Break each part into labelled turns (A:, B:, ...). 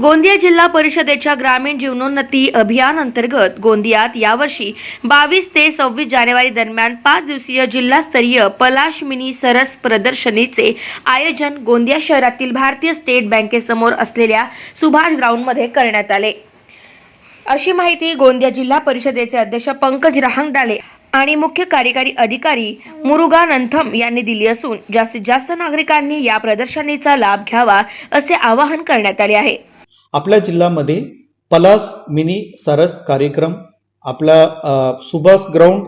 A: गोंदिया जिल्हा परिषदेच्या ग्रामीण जीवनोन्नती अभियान अंतर्गत गोंदियात यावर्षी बावीस ते सव्वीस जानेवारी दरम्यान पाच दिवसीय जिल्हास्तरीय पलाश मिनी सरस प्रदर्शनीचे आयोजन गोंदिया शहरातील भारतीय स्टेट बँकेसमोर असलेल्या सुभाष ग्राउंडमध्ये करण्यात आले. अशी माहिती गोंदिया जिल्हा परिषदेचे अध्यक्ष पंकज रहांगडाले आणि मुख्य कार्यकारी अधिकारी मुरुगानंथम यांनी दिली असून जास्तीत जास्त नागरिकांनी या प्रदर्शनीचा लाभ घ्यावा असे आवाहन करण्यात आले आहे.
B: आपल्या जिल्ह्यामध्ये पलास मिनी सरस कार्यक्रम आपला सुभाष ग्राउंड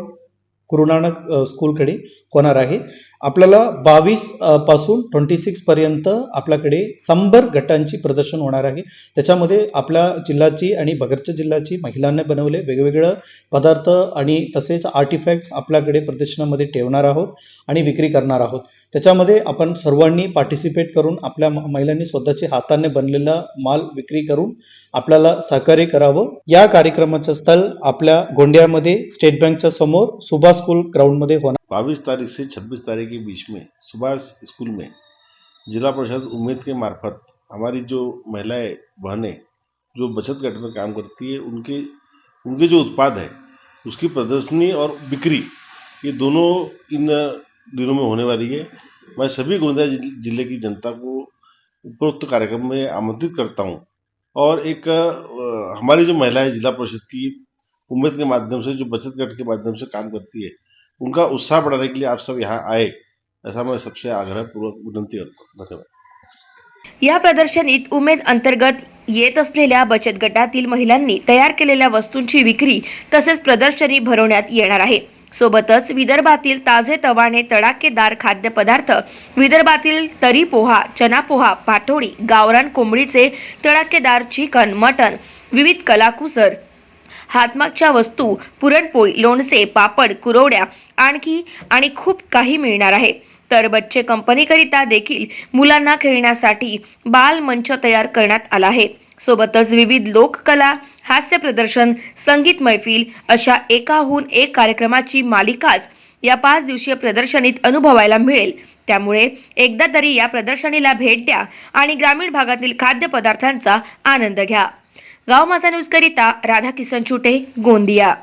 B: गुरुनानक स्कूलकडे होणार आहे. आपल्याला बावीसपासून ट्वेंटी सिक्स पर्यंत आपल्याकडे शंभर गटांची प्रदर्शन होणार आहे. त्याच्यामध्ये आपल्या जिल्ह्याची आणि बगरच्या जिल्ह्याची महिलांनी बनवले वेगवेगळं पदार्थ आणि तसेच आर्टिफॅक्ट्स आपल्याकडे प्रदर्शनामध्ये ठेवणार आहोत आणि विक्री करणार आहोत. त्याच्यामध्ये आपण सर्वांनी पार्टिसिपेट करून आपल्या म- महिलांनी स्वतःचे हाताने बनलेला माल विक्री करून आपल्याला सहकार्य करावं. या कार्यक्रमाचं स्थळ आपल्या गोंड्यामध्ये स्टेट बँकच्या समोर सुभाष स्कूल ग्राउंडमध्ये होणार.
C: बावीस तारीख से 26 तारीख के बीच में, सुभाष स्कूल में, जिला परिषद उम्मीद के मार्फत हमारी जो महिलाएँ, बहनें, जो बचत गट में काम करती है, उनके उनके जो उत्पाद है, उसकी प्रदर्शनी और बिक्री, ये दोनों इन दिनों में होने वाली है। मैं सभी गोंदिया ज़िले की जनता को उपरोक्त कार्यक्रम में आमंत्रित करता हूँ और एक हमारी जो महिलाएँ जिला परिषद की उम्मीद के माध्यम से, जो बचत गट के माध्यम से काम करती है उनका उत्साह बढ़ाने के लिए आप सब यहाँ आए। ऐसा मैं सबसे आग्रहपूर्वक विनंती करता हूँ। धन्यवाद।
A: या प्रदर्शनीत उमेद अंतर्गत येत असलेल्या बचत गटातील महिलांनी तयार केलेल्या वस्तूंची विक्री तसेच प्रदर्शनी भरवण्यात येणार आहे. सोबतच विदर्भातील ताजे तवाने तडाखेदार खाद्यपदार्थ विदर्भातील तरी पोहा चना पोहा पाठोडी गावरान कोंबडीचे तडाखेदार चिकन मटन विविध कलाकुसर हातमागच्या वस्तू पुरणपोळी लोणचे पापड कुरवड्या आणखी आणि खूप काही मिळणार आहे. तर बच्चे कंपनीकरिता देखील मुलांना खेळण्यासाठी बाल मंच तयार करण्यात आला आहे. सोबतच विविध लोककला हास्य प्रदर्शन संगीत मैफिल अशा एकाहून एक कार्यक्रमाची मालिकाच या पाच दिवसीय प्रदर्शनीत अनुभवायला मिळेल. त्यामुळे एकदा तरी या प्रदर्शनीला भेट द्या आणि ग्रामीण भागातील खाद्यपदार्थांचा आनंद घ्या. गाव माझा राधा किसान छुटे गोंदिया.